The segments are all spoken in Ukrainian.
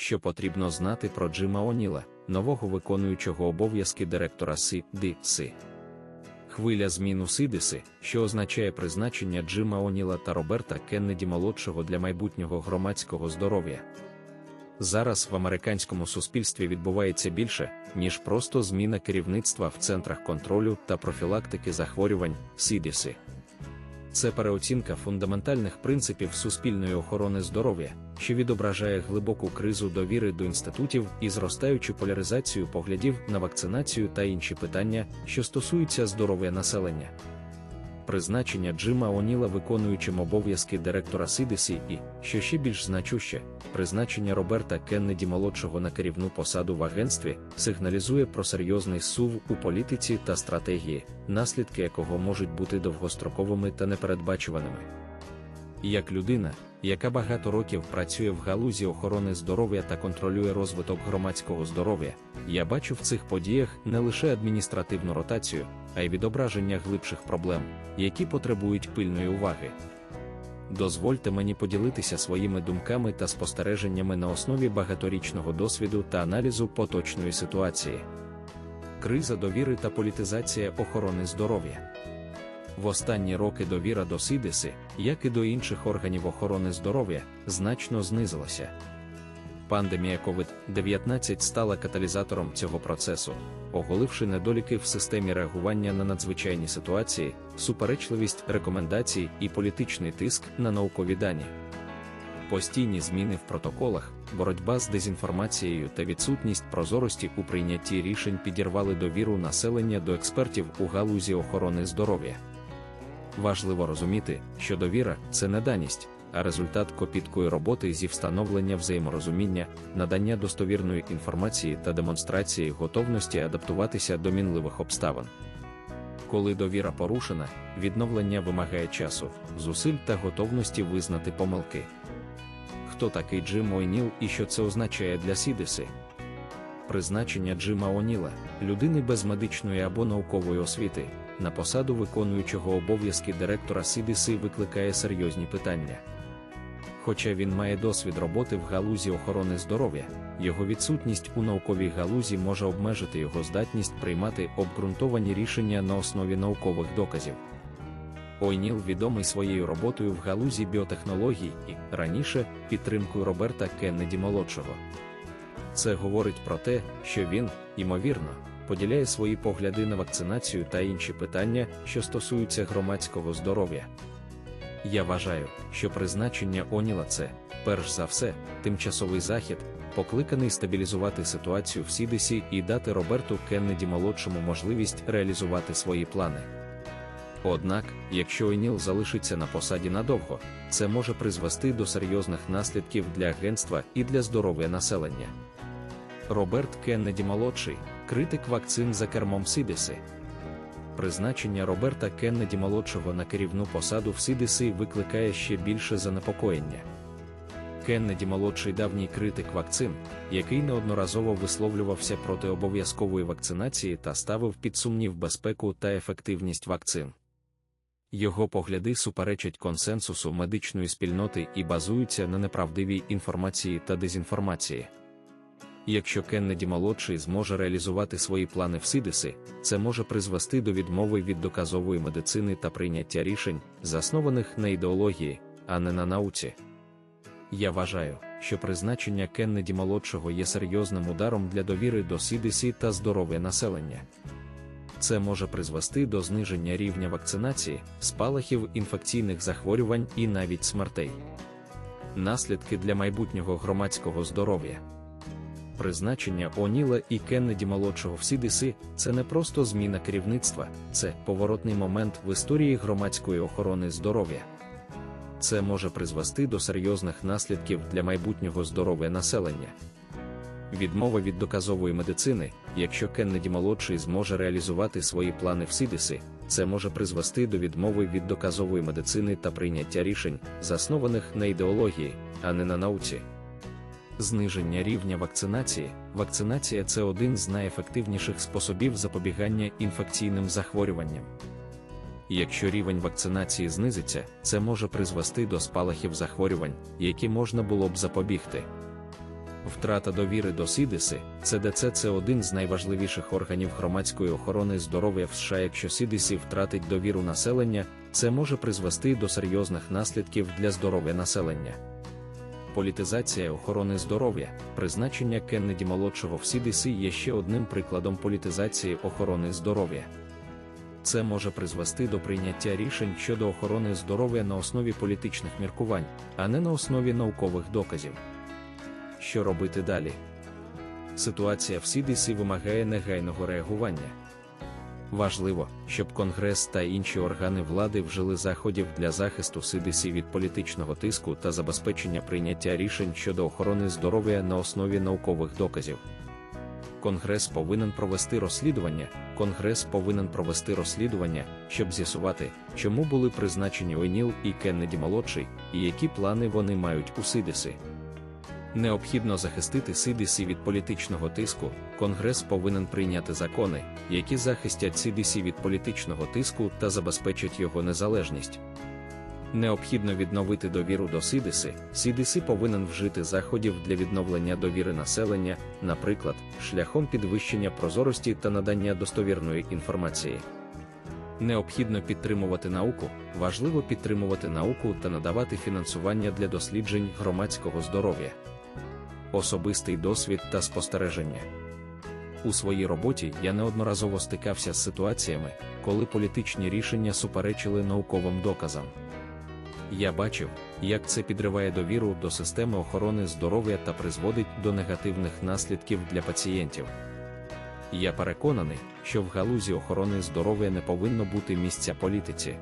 що потрібно знати про Джима Оніла, нового виконуючого обов'язки директора CDC. Хвиля змін у Сидиси, що означає призначення Джима Оніла та Роберта Кеннеді молодшого для майбутнього громадського здоров'я. Зараз в американському суспільстві відбувається більше, ніж просто зміна керівництва в центрах контролю та профілактики захворювань CDC. Це переоцінка фундаментальних принципів суспільної охорони здоров'я, що відображає глибоку кризу довіри до інститутів і зростаючу поляризацію поглядів на вакцинацію та інші питання, що стосуються здоров'я населення. Призначення Джима Оніла виконуючим обов'язки директора Сидисі і, що ще більш значуще, призначення Роберта Кеннеді молодшого на керівну посаду в агентстві сигналізує про серйозний сув у політиці та стратегії, наслідки якого можуть бути довгостроковими та непередбачуваними. Як людина, яка багато років працює в галузі охорони здоров'я та контролює розвиток громадського здоров'я, я бачу в цих подіях не лише адміністративну ротацію, а й відображення глибших проблем, які потребують пильної уваги. Дозвольте мені поділитися своїми думками та спостереженнями на основі багаторічного досвіду та аналізу поточної ситуації. Криза довіри та політизація охорони здоров'я. В останні роки довіра до Сидиси, як і до інших органів охорони здоров'я, значно знизилася. Пандемія COVID-19 стала каталізатором цього процесу, оголивши недоліки в системі реагування на надзвичайні ситуації, суперечливість рекомендацій і політичний тиск на наукові дані. Постійні зміни в протоколах, боротьба з дезінформацією та відсутність прозорості у прийнятті рішень підірвали довіру населення до експертів у галузі охорони здоров'я. Важливо розуміти, що довіра це не даність, а результат копіткої роботи зі встановлення взаєморозуміння, надання достовірної інформації та демонстрації готовності адаптуватися до мінливих обставин. Коли довіра порушена, відновлення вимагає часу, зусиль та готовності визнати помилки. Хто такий Джим Ойніл і що це означає для Сідиси? Призначення Джима Оніла, людини без медичної або наукової освіти, на посаду виконуючого обов'язки директора CDC викликає серйозні питання. Хоча він має досвід роботи в галузі охорони здоров'я, його відсутність у науковій галузі може обмежити його здатність приймати обґрунтовані рішення на основі наукових доказів. Ойніл відомий своєю роботою в галузі біотехнологій і, раніше, підтримкою Роберта Кеннеді молодшого. Це говорить про те, що він, ймовірно, поділяє свої погляди на вакцинацію та інші питання, що стосуються громадського здоров'я. Я вважаю, що призначення Оніла це, перш за все, тимчасовий захід, покликаний стабілізувати ситуацію в Сідесі і дати Роберту Кеннеді молодшому можливість реалізувати свої плани. Однак, якщо Оніл залишиться на посаді надовго, це може призвести до серйозних наслідків для агентства і для здоров'я населення. Роберт Кеннеді молодший, критик вакцин за кермом Сідеси. Призначення Роберта Кеннеді молодшого на керівну посаду в Сідеси викликає ще більше занепокоєння. Кеннеді молодший давній критик вакцин, який неодноразово висловлювався проти обов'язкової вакцинації та ставив під сумнів безпеку та ефективність вакцин. Його погляди суперечать консенсусу медичної спільноти і базуються на неправдивій інформації та дезінформації. Якщо Кеннеді молодший зможе реалізувати свої плани в Сидиси, це може призвести до відмови від доказової медицини та прийняття рішень, заснованих на ідеології, а не на науці. Я вважаю, що призначення Кеннеді молодшого є серйозним ударом для довіри до Сідисі та здоров'я населення. Це може призвести до зниження рівня вакцинації, спалахів інфекційних захворювань і навіть смертей. Наслідки для майбутнього громадського здоров'я. Призначення Оніла і Кеннеді молодшого в CDC – це не просто зміна керівництва, це поворотний момент в історії громадської охорони здоров'я. Це може призвести до серйозних наслідків для майбутнього здоров'я населення. Відмова від доказової медицини, якщо Кеннеді молодший зможе реалізувати свої плани в Сідиси, це може призвести до відмови від доказової медицини та прийняття рішень, заснованих на ідеології, а не на науці. Зниження рівня вакцинації. Вакцинація це один з найефективніших способів запобігання інфекційним захворюванням. Якщо рівень вакцинації знизиться, це може призвести до спалахів захворювань, які можна було б запобігти. Втрата довіри до СІДИСи, ЦДЦ це один з найважливіших органів громадської охорони здоров'я в США. Якщо СІДИСі втратить довіру населення, це може призвести до серйозних наслідків для здоров'я населення. Політизація охорони здоров'я, призначення Кеннеді молодшого в СІДИСі є ще одним прикладом політизації охорони здоров'я. Це може призвести до прийняття рішень щодо охорони здоров'я на основі політичних міркувань, а не на основі наукових доказів. Що робити далі? Ситуація в СІДИСі вимагає негайного реагування. Важливо, щоб Конгрес та інші органи влади вжили заходів для захисту СИДИСі від політичного тиску та забезпечення прийняття рішень щодо охорони здоров'я на основі наукових доказів. Конгрес повинен провести розслідування. Конгрес повинен провести розслідування, щоб з'ясувати, чому були призначені Ойніл і Кеннеді молодший, і які плани вони мають у СИДИСі. Необхідно захистити СІДІСі від політичного тиску. Конгрес повинен прийняти закони, які захистять СІДІСі від політичного тиску та забезпечать його незалежність. Необхідно відновити довіру до СІДИСи. СІДИСи повинен вжити заходів для відновлення довіри населення, наприклад, шляхом підвищення прозорості та надання достовірної інформації. Необхідно підтримувати науку, важливо підтримувати науку та надавати фінансування для досліджень громадського здоров'я особистий досвід та спостереження. У своїй роботі я неодноразово стикався з ситуаціями, коли політичні рішення суперечили науковим доказам. Я бачив, як це підриває довіру до системи охорони здоров'я та призводить до негативних наслідків для пацієнтів. Я переконаний, що в галузі охорони здоров'я не повинно бути місця політиці.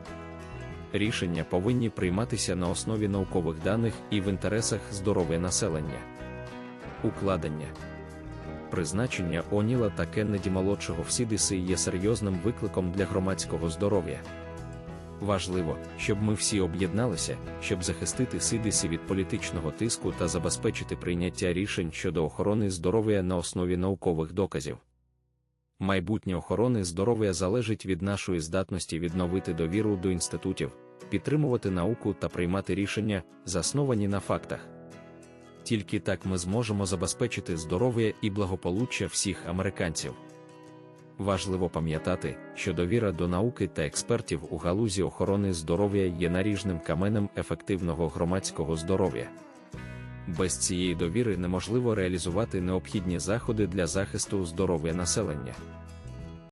Рішення повинні прийматися на основі наукових даних і в інтересах здоров'я населення. Укладення призначення Оніла та Кеннеді молодшого в Сідиси є серйозним викликом для громадського здоров'я. Важливо, щоб ми всі об'єдналися, щоб захистити Сидисі від політичного тиску та забезпечити прийняття рішень щодо охорони здоров'я на основі наукових доказів. Майбутнє охорони здоров'я залежить від нашої здатності відновити довіру до інститутів, підтримувати науку та приймати рішення, засновані на фактах. Тільки так ми зможемо забезпечити здоров'я і благополуччя всіх американців. Важливо пам'ятати, що довіра до науки та експертів у галузі охорони здоров'я є наріжним каменем ефективного громадського здоров'я. Без цієї довіри неможливо реалізувати необхідні заходи для захисту здоров'я населення.